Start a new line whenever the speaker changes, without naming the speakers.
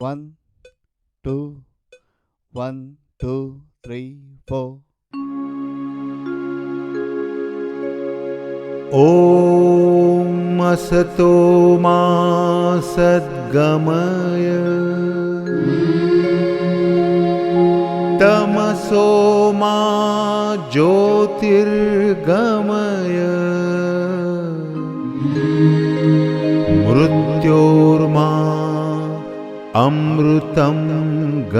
One, two, one, two, three, four.
Om Asato Ma Sadgamaya Tamaso Ma Jyotirgamaya ङ्ग